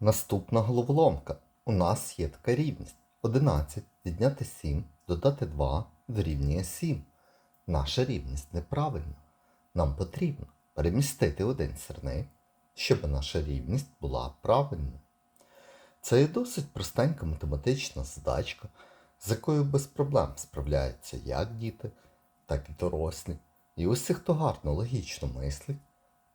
Наступна головоломка. У нас є така рівність. 11 відняти 7, додати 2 дорівнює 7. Наша рівність неправильна. Нам потрібно перемістити один сірник, щоб наша рівність була правильною. Це є досить простенька математична задачка, з якою без проблем справляються як діти, так і дорослі. І усі, хто гарно логічно мислить,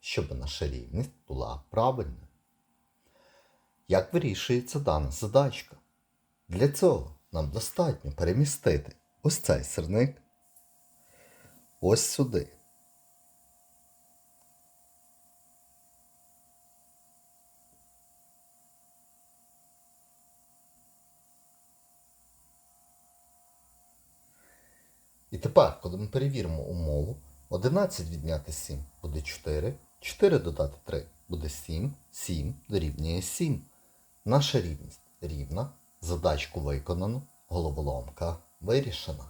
щоб наша рівність була правильною. Як вирішується дана задачка? Для цього нам достатньо перемістити ось цей сирник ось сюди. І тепер, коли ми перевіримо умову, 11 відняти 7 буде 4, 4 додати 3 буде 7, 7 дорівнює 7. Наша рівність рівна, задачку виконано, головоломка вирішена.